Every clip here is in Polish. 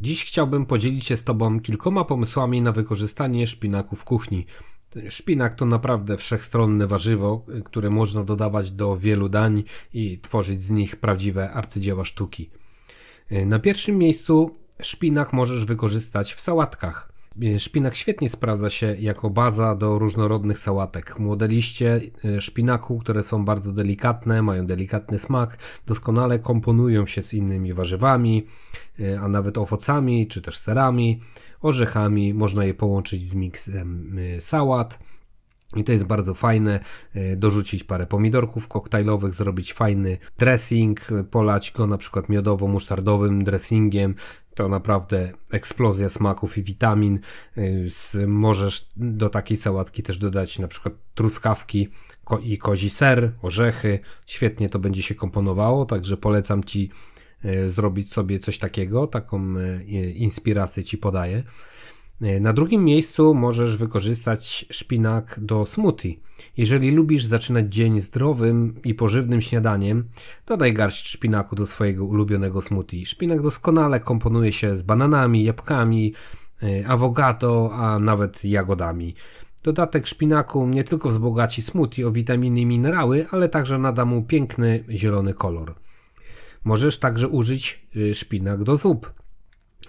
Dziś chciałbym podzielić się z Tobą kilkoma pomysłami na wykorzystanie szpinaku w kuchni. Szpinak to naprawdę wszechstronne warzywo, które można dodawać do wielu dań i tworzyć z nich prawdziwe arcydzieła sztuki. Na pierwszym miejscu szpinak możesz wykorzystać w sałatkach. Szpinak świetnie sprawdza się jako baza do różnorodnych sałatek. Młode liście e, szpinaku, które są bardzo delikatne, mają delikatny smak, doskonale komponują się z innymi warzywami, e, a nawet owocami czy też serami, orzechami. Można je połączyć z miksem e, sałat. I to jest bardzo fajne, dorzucić parę pomidorków koktajlowych, zrobić fajny dressing, polać go na przykład miodowo-musztardowym dressingiem, to naprawdę eksplozja smaków i witamin. Y, możesz do takiej sałatki też dodać na przykład truskawki i kozi ser, orzechy. Świetnie to będzie się komponowało, także polecam Ci y, zrobić sobie coś takiego, taką y, inspirację Ci podaję. E, na drugim miejscu możesz wykorzystać szpinak do smoothie. Jeżeli lubisz zaczynać dzień zdrowym i pożywnym śniadaniem, dodaj garść szpinaku do swojego ulubionego smoothie. Szpinak doskonale komponuje się z bananami, jabłkami, e, awokado, a nawet jagodami. Dodatek szpinaku nie tylko wzbogaci smoothie o witaminy i minerały, ale także nada mu piękny zielony kolor. Możesz także użyć e, szpinak do zup.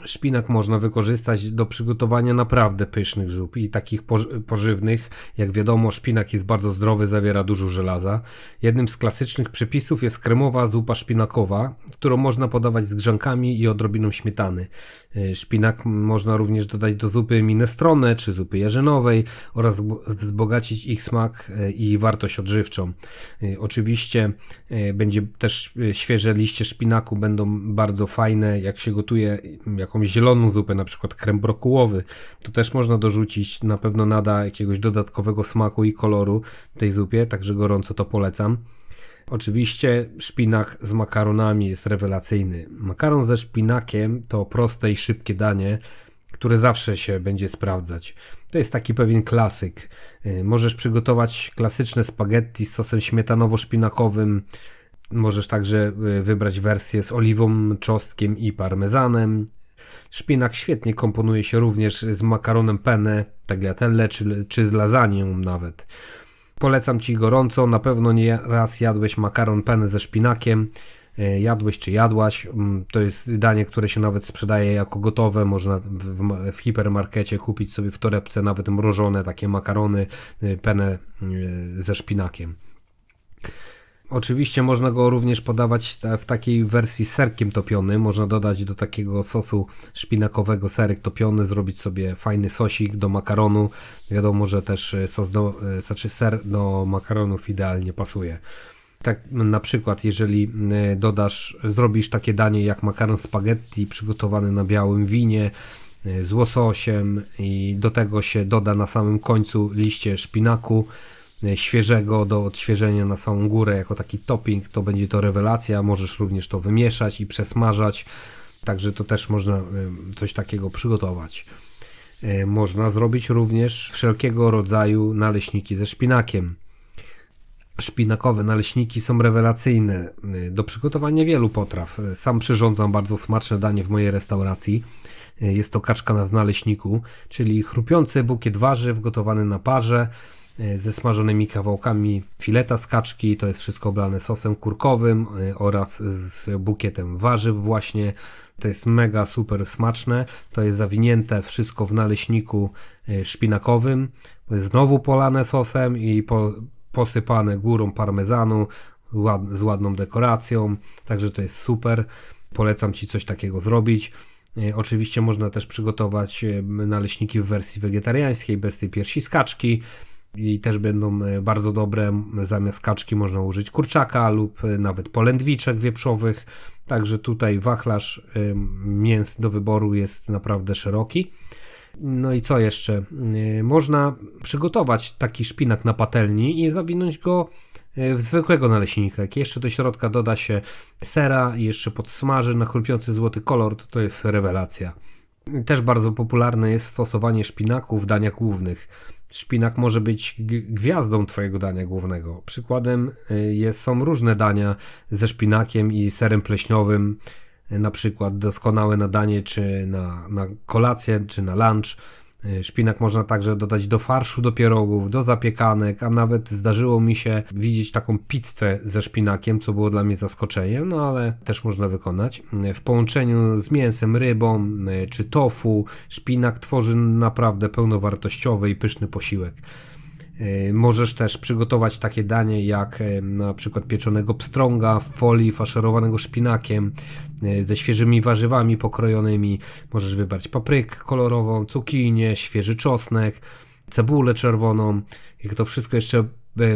Szpinak można wykorzystać do przygotowania naprawdę pysznych zup i takich pożywnych. Jak wiadomo, szpinak jest bardzo zdrowy, zawiera dużo żelaza. Jednym z klasycznych przepisów jest kremowa zupa szpinakowa, którą można podawać z grzankami i odrobiną śmietany. E, szpinak można również dodać do zupy minestrone czy zupy jarzynowej oraz wzbogacić ich smak e, i wartość odżywczą. E, oczywiście będzie też świeże liście szpinaku będą bardzo fajne, jak się gotuje jakąś zieloną zupę, na przykład krem brokułowy, to też można dorzucić, na pewno nada jakiegoś dodatkowego smaku i koloru tej zupie, także gorąco to polecam. Oczywiście szpinak z makaronami jest rewelacyjny. Makaron ze szpinakiem to proste i szybkie danie, które zawsze się będzie sprawdzać. To jest taki pewien klasyk. Y, możesz przygotować klasyczne spaghetti z sosem śmietanowo-szpinakowym. Możesz także y, wybrać wersję z oliwą, czosnkiem i parmezanem. Szpinak świetnie komponuje się również z makaronem penne, tagliatelle czy, czy z lasagną nawet. Polecam Ci gorąco, na pewno nie raz jadłeś makaron penne ze szpinakiem, e, jadłeś czy jadłaś. Mm, to jest danie, które się nawet sprzedaje jako gotowe. Można w, w hipermarkecie kupić sobie w torebce nawet mrożone takie makarony e, penne e, ze szpinakiem. Oczywiście można go również podawać w takiej wersji serkiem topionym. Można dodać do takiego sosu szpinakowego serek topiony, zrobić sobie fajny sosik do makaronu. Wiadomo, że też e, sos do, e, znaczy ser do makaronów idealnie pasuje. Tak na przykład, jeżeli e, dodasz, zrobisz takie danie jak makaron spaghetti przygotowany na białym winie z łososiem i do tego się doda na samym końcu liście szpinaku, świeżego do odświeżenia na samą górę jako taki topping, to będzie to rewelacja. Możesz również to wymieszać i przesmażać, także to też można e, coś takiego przygotować. E, można zrobić również wszelkiego rodzaju naleśniki ze szpinakiem. Szpinakowe naleśniki są rewelacyjne do przygotowania wielu potraw. Sam przyrządzam bardzo smaczne danie w mojej restauracji. Jest to kaczka w naleśniku, czyli chrupiący bukiet warzyw gotowany na parze E, ze smażonymi kawałkami fileta z kaczki. To jest wszystko oblane sosem kurkowym e, oraz z bukietem warzyw właśnie. To jest mega super smaczne. To jest zawinięte wszystko w naleśniku e, szpinakowym. Znowu polane sosem i po, posypane górą parmezanu ład, z ładną dekoracją. Także to jest super. Polecam Ci coś takiego zrobić. Oczywiście można też przygotować naleśniki w wersji wegetariańskiej bez tej piersi z kaczki i też będą e, bardzo dobre. Zamiast kaczki można użyć kurczaka lub e, nawet polędwiczek wieprzowych. Także tutaj wachlarz e, mięs do wyboru jest naprawdę szeroki. No i co jeszcze? Można przygotować taki szpinak na patelni i zawinąć go w zwykłego naleśnika. Jak jeszcze do środka doda się sera i jeszcze podsmaży na chrupiący złoty kolor, to to jest rewelacja. Też bardzo popularne jest stosowanie szpinaku w daniach głównych. Szpinak może być gwiazdą Twojego dania głównego. Przykładem y, jest, są różne dania ze szpinakiem i serem pleśniowym. na przykład doskonałe na danie, czy na, na kolację, czy na lunch. E, Szpinak można także dodać do farszu, do pierogów, do zapiekanek, a nawet zdarzyło mi się widzieć taką pizzę ze szpinakiem, co było dla mnie zaskoczeniem, no ale też można wykonać. E, W połączeniu z mięsem, rybą e, czy tofu, szpinak tworzy naprawdę pełnowartościowy i pyszny posiłek. E, Możesz też przygotować takie danie jak e, na przykład pieczonego pstrąga w folii faszerowanego szpinakiem e, ze świeżymi warzywami pokrojonymi. Możesz wybrać paprykę kolorową, cukinię, świeży czosnek, cebulę czerwoną. Jak to wszystko jeszcze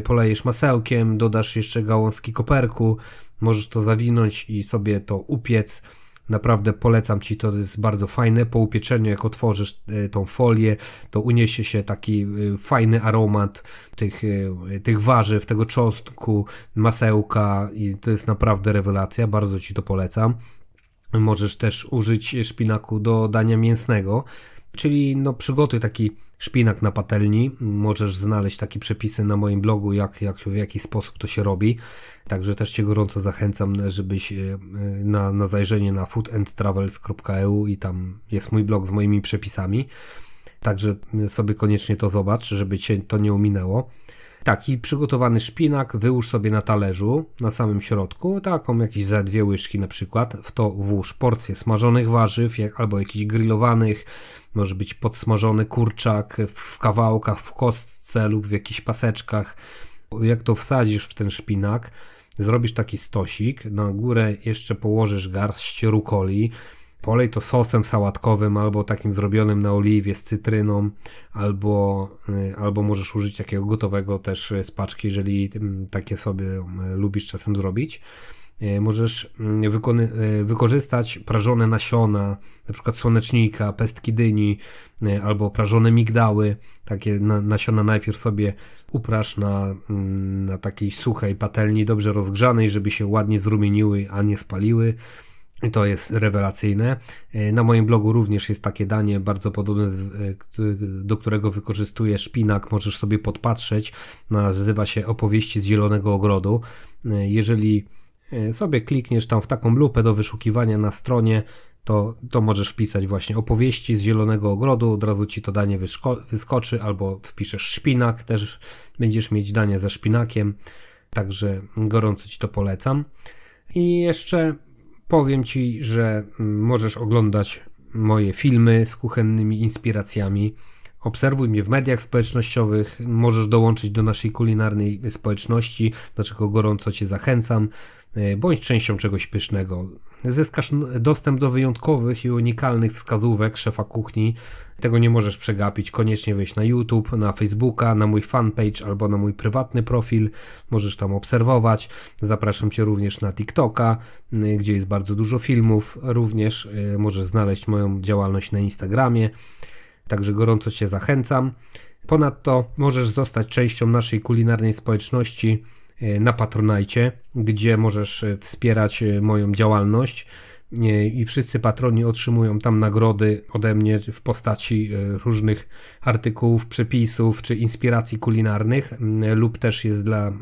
polejesz masełkiem, dodasz jeszcze gałązki koperku, możesz to zawinąć i sobie to upiec. Naprawdę polecam Ci, to jest bardzo fajne. Po upieczeniu, jak otworzysz e, tą folię, to uniesie się taki e, fajny aromat tych, e, tych warzyw, tego czosnku, masełka i to jest naprawdę rewelacja. Bardzo Ci to polecam. Możesz też użyć szpinaku do dania mięsnego, czyli no przygotuj taki szpinak na patelni. Możesz znaleźć takie przepisy na moim blogu, jak, jak w jaki sposób to się robi. Także też Cię gorąco zachęcam, żebyś e, na, na zajrzenie na foodandtravels.eu i tam jest mój blog z moimi przepisami. Także sobie koniecznie to zobacz, żeby Cię to nie ominęło. Taki przygotowany szpinak wyłóż sobie na talerzu, na samym środku, taką jakieś za dwie łyżki na przykład. W to włóż porcję smażonych warzyw albo jakichś grillowanych, może być podsmażony kurczak w kawałkach, w kostce lub w jakichś paseczkach. Jak to wsadzisz w ten szpinak, zrobisz taki stosik, na górę jeszcze położysz garść rukoli, Polej to sosem sałatkowym albo takim zrobionym na oliwie z cytryną, albo, y, albo możesz użyć takiego gotowego też y, z paczki, jeżeli mm, takie sobie y, lubisz czasem zrobić. Możesz mm, wykorzystać prażone nasiona, na przykład słonecznika, pestki dyni albo prażone migdały. Takie na, nasiona najpierw sobie uprasz na, mm, na takiej suchej patelni, dobrze rozgrzanej, żeby się ładnie zrumieniły, a nie spaliły. To jest rewelacyjne. E, Na moim blogu również jest takie danie bardzo podobne, e, do którego wykorzystuję szpinak. Możesz sobie podpatrzeć. Nazywa się Opowieści z Zielonego Ogrodu. E, Jeżeli sobie klikniesz tam w taką lupę do wyszukiwania na stronie, to, to możesz wpisać właśnie opowieści z Zielonego Ogrodu, od razu ci to danie wyskoczy, albo wpiszesz szpinak, też będziesz mieć danie ze szpinakiem, także gorąco ci to polecam. I jeszcze powiem Ci, że mm, możesz oglądać moje filmy z kuchennymi inspiracjami. Obserwuj mnie w mediach społecznościowych, możesz dołączyć do naszej kulinarnej społeczności, do czego gorąco Cię zachęcam. E, Bądź częścią czegoś pysznego. Zyskasz dostęp do wyjątkowych i unikalnych wskazówek szefa kuchni. Tego nie możesz przegapić. Koniecznie wejść na YouTube, na Facebooka, na mój fanpage albo na mój prywatny profil. Możesz tam obserwować. Zapraszam Cię również na TikToka, gdzie jest bardzo dużo filmów. Również y, możesz znaleźć moją działalność na Instagramie. Także gorąco Cię zachęcam. Ponadto możesz zostać częścią naszej kulinarnej społeczności e, na Patronajcie, gdzie możesz e, wspierać e, moją działalność i wszyscy patroni otrzymują tam nagrody ode mnie w postaci różnych artykułów, przepisów czy inspiracji kulinarnych lub też jest dla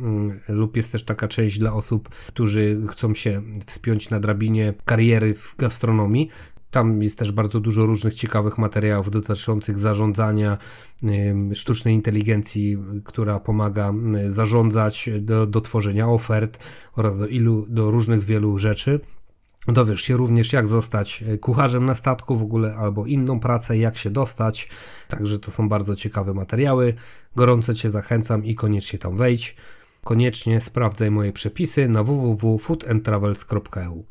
lub jest też taka część dla osób, którzy chcą się wspiąć na drabinie kariery w gastronomii. Tam jest też bardzo dużo różnych ciekawych materiałów dotyczących zarządzania, sztucznej inteligencji, która pomaga zarządzać do, do tworzenia ofert oraz do ilu, do różnych wielu rzeczy. Dowiesz się również, jak zostać y, kucharzem na statku w ogóle, albo inną pracę, jak się dostać. Także to są bardzo ciekawe materiały. Gorąco Cię zachęcam i koniecznie tam wejdź. Koniecznie sprawdzaj moje przepisy na www.foodandtravels.eu.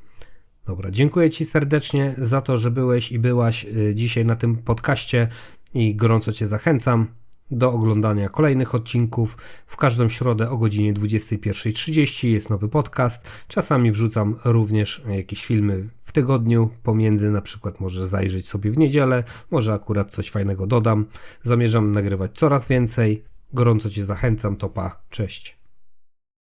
Dobra, dziękuję Ci serdecznie za to, że byłeś i byłaś y, dzisiaj na tym podcaście i gorąco Cię zachęcam do oglądania kolejnych odcinków. W każdą środę o godzinie 21.30 jest nowy podcast. Czasami wrzucam również jakieś filmy w tygodniu pomiędzy, na przykład możesz zajrzeć sobie w niedzielę, może akurat coś fajnego dodam. Zamierzam nagrywać coraz więcej. Gorąco Cię zachęcam, to pa, cześć.